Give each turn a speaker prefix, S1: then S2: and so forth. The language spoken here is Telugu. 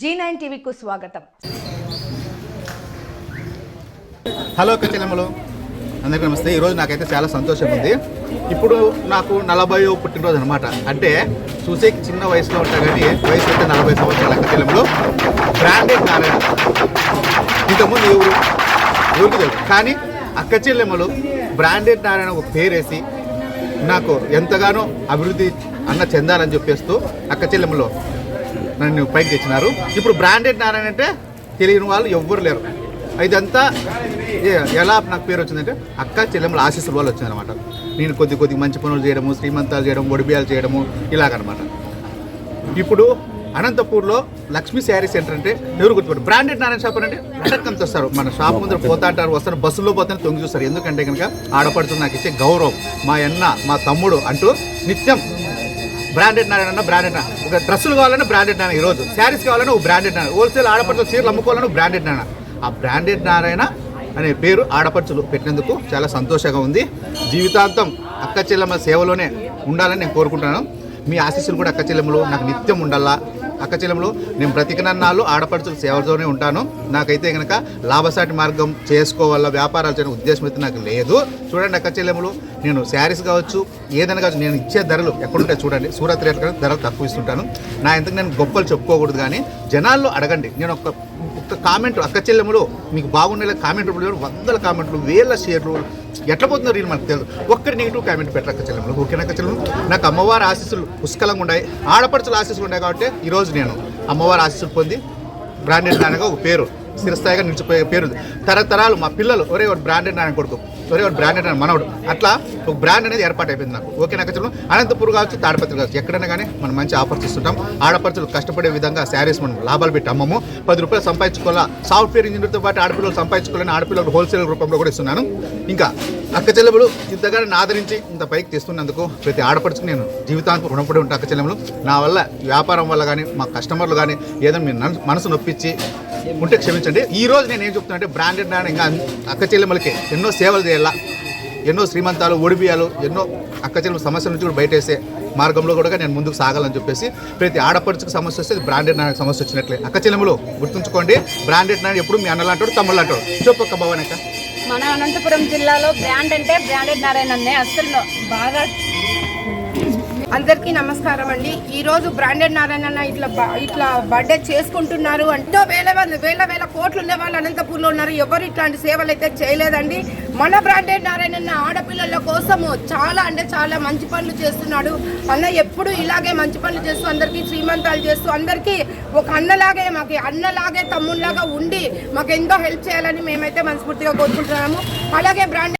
S1: జీ నైన్ టీవీకు స్వాగతం.
S2: హలో కచెలమ్మలు. అందరికీ నమస్తే. ఈరోజు నాకైతే చాలా సంతోషం ఉంది. ఇప్పుడు నాకు నలభై పుట్టినరోజు అనమాట అంటే చూసే చిన్న వయసులో ఉంటా కానీ వయసు అయితే నలభై సంవత్సరాల కచెలమ్మలు. బ్రాండెడ్ నారాయణ. ఇంతకుముందు ఎవరు ఎవరికి తెలుసు కానీ అక్క చెల్లెమ్మలు బ్రాండెడ్ నారాయణ ఒక పేరేసి నాకు ఎంతగానో అభివృద్ధి అన్న చెందాలని చెప్పేస్తూ అక్కచెల్లెమ్మలు నన్ను పైకి తెచ్చినారు. ఇప్పుడు బ్రాండెడ్ నారాయణ అంటే తెలియని వాళ్ళు ఎవ్వరు లేరు. ఇదంతా ఎలా నాకు పేరు వచ్చిందంటే అక్క చెల్లెమ్మల ఆశీస్సుల వాళ్ళు వచ్చిందనమాట నేను కొద్ది కొద్ది మంచి పనులు చేయడము శ్రీమంతాలు చేయడం ఒడిబియాలు చేయడము ఇలాగనమాట ఇప్పుడు అనంతపూర్లో లక్ష్మీ శారీ సెంటర్ అంటే ఎవరు గుర్తుపడు బ్రాండెడ్ నారాయణ షాప్ అంటే అంత వస్తారు మన షాప్ ముందర పోతా అంటారు వస్తారు బస్సులో పోతే తొంగి చూస్తారు. ఎందుకంటే కనుక ఆడపడుతున్న నాకు ఇచ్చే గౌరవం మా అన్న మా తమ్ముడు అంటూ నిత్యం బ్రాండెడ్ నారాయణ బ్రాండెడ్ ఒక డ్రెస్సులు కావాలన్నా బ్రాండెడ్ నాన్న ఈరోజు. శారీస్ కావాలన్నా ఒక బ్రాండెడ్ నాన్న హోల్సేల్ ఆడపడుతున్న చీరలు అమ్ముకోవాలన్నా బ్రాండెడ్ నాన్న ఆ బ్రాండెడ్ నారాయణ అనే పేరు ఆడపడుచులు పెట్టినందుకు చాలా సంతోషంగా ఉంది. జీవితాంతం అక్క చెల్లెమ్మ సేవలోనే ఉండాలని నేను కోరుకుంటున్నాను. మీ ఆశీస్సులు కూడా అక్క చెల్లెమ్మలు నాకు నిత్యం ఉండాలా. అక్క నేను బ్రతికినన్నాళ్ళు ఆడపడుచుల సేవతోనే ఉంటాను. నాకైతే కనుక లాభసాటి మార్గం చేసుకోవాల వ్యాపారాలు చేయడం ఉద్దేశం అయితే నాకు లేదు. చూడండి అక్కచెల్లెములు నేను శారీస్ కావచ్చు ఏదైనా కావచ్చు నేను ఇచ్చే ధరలు ఎక్కడుంటాయి చూడండి. సూరత్ రేట్ల ధరలు తక్కువ ఇస్తుంటాను. నా ఎంతకు నేను గొప్పలు చెప్పుకోకూడదు కానీ జనాల్లో అడగండి. నేను ఒక ఒక్క కామెంట్ అక్క చెల్లెములో మీకు బాగుండేలా కామెంట్ రూపంలో వందల కామెంట్లు వేల షేర్లు. ఎట్లా పోతుందో రీల్ మనకు తెలియదు ఒక్కరి నెగిటివ్ కామెంట్ పెట్టరు అక్క చెల్లెములు? ఓకేనా అక్క చెల్లెములు? నాకు అమ్మవారి ఆశీస్సులు పుష్కలంగా ఉన్నాయి. ఆడపడుచుల ఆశీస్సులు ఉన్నాయి కాబట్టి ఈరోజు నేను అమ్మవారి ఆశీస్సులు పొంది బ్రాండెడ్ నాన్నగా ఒక పేరు స్థిరస్థాయిగా నిలిచిపోయే పేరు ఉంది. తరతరాలు మా పిల్లలు ఒరే ఒక బ్రాండెడ్ నాన్న కొడుకు. ఒరే ఒక బ్రాండెడ్ అని మనవడు అట్లా ఒక బ్రాండ్ అనేది ఏర్పాటు అయిపోయింది నాకు. ఓకే నాకు చెప్పడం అనంతపూర్ కావచ్చు తాడపత్రి కావచ్చు ఎక్కడైనా కానీ మనం మంచి ఆఫర్స్ ఇస్తుంటాం ఆడపడుచులు కష్టపడే విధంగా శారీస్ మనం లాభాలు పెట్టి అమ్మము. పది రూపాయలు సంపాదించుకోవాలా? సాఫ్ట్వేర్ ఇంజనీర్తో పాటు ఆడపిల్లలు సంపాదించుకోవాలని ఆడపిల్లలకు హోల్సేల్ రూపంలో కూడా ఇస్తున్నాను. ఇంకా అక్క చెల్లెములు ఇంతగానో ఆదరించి ఇంత పైకి తెస్తున్నందుకు ప్రతి ఆడపడుచుకు నేను జీవితాంతం రుణపడి ఉంటాను అక్క చెల్లెములు. నా వల్ల వ్యాపారం వల్ల కానీ మా కస్టమర్లు కానీ ఏదో మీ మనసు నొప్పించి ఉంటే క్షమించండి. ఈ రోజు నేను ఏం చెప్తున్నా అంటే బ్రాండెడ్ నాన్న ఇంకా అక్క చెల్లెములకి ఎన్నో సేవలు చేయాలా ఎన్నో శ్రీమంతాలు ఒడిబియాలు ఎన్నో అక్కచెల్లి సమస్యల నుంచి కూడా బయటేసే మార్గంలో కూడా నేను ముందుకు సాగాలని చెప్పేసి ప్రతి ఆడపడుచుకు సమస్య వస్తే బ్రాండెడ్ నాన్న సమస్య వచ్చినట్లే. అక్క చెల్లెములు గుర్తుంచుకోండి బ్రాండెడ్ నాయన ఎప్పుడు మీ అన్న అంటాడు తమ్ముళ్ళు అంటాడు చెప్పక్క భవన్ అక్క.
S3: మన అనంతపురం జిల్లాలో బ్రాండ్ అంటే బ్రాండెడ్ నారాయణ అన్నే అసలు బాగా
S4: అందరికీ నమస్కారం అండి. ఈ రోజు బ్రాండెడ్ నారాయణ ఇట్లా ఇట్లా బర్త్డే చేసుకుంటున్నారు అంటే వేల వేల వేల వేల కోట్లు ఉండే వాళ్ళు అనంతపూర్లో ఉన్నారు. ఎవరు ఇట్లాంటి సేవలు అయితే చేయలేదండి. మన బ్రాండెడ్ నారాయణ ఆడపిల్లల కోసము చాలా అంటే చాలా మంచి పనులు చేస్తున్నాడు. అన్న ఎప్పుడు ఇలాగే మంచి పనులు చేస్తూ అందరికీ శ్రీమంతాలు చేస్తూ అందరికీ ఒక అన్నలాగే మాకు అన్నలాగే తమ్ముళ్ళలాగా ఉండి మాకు ఎంతో హెల్ప్ చేయాలని మేమైతే మనస్ఫూర్తిగా కోరుకుంటున్నాము. అలాగే బ్రాండెడ్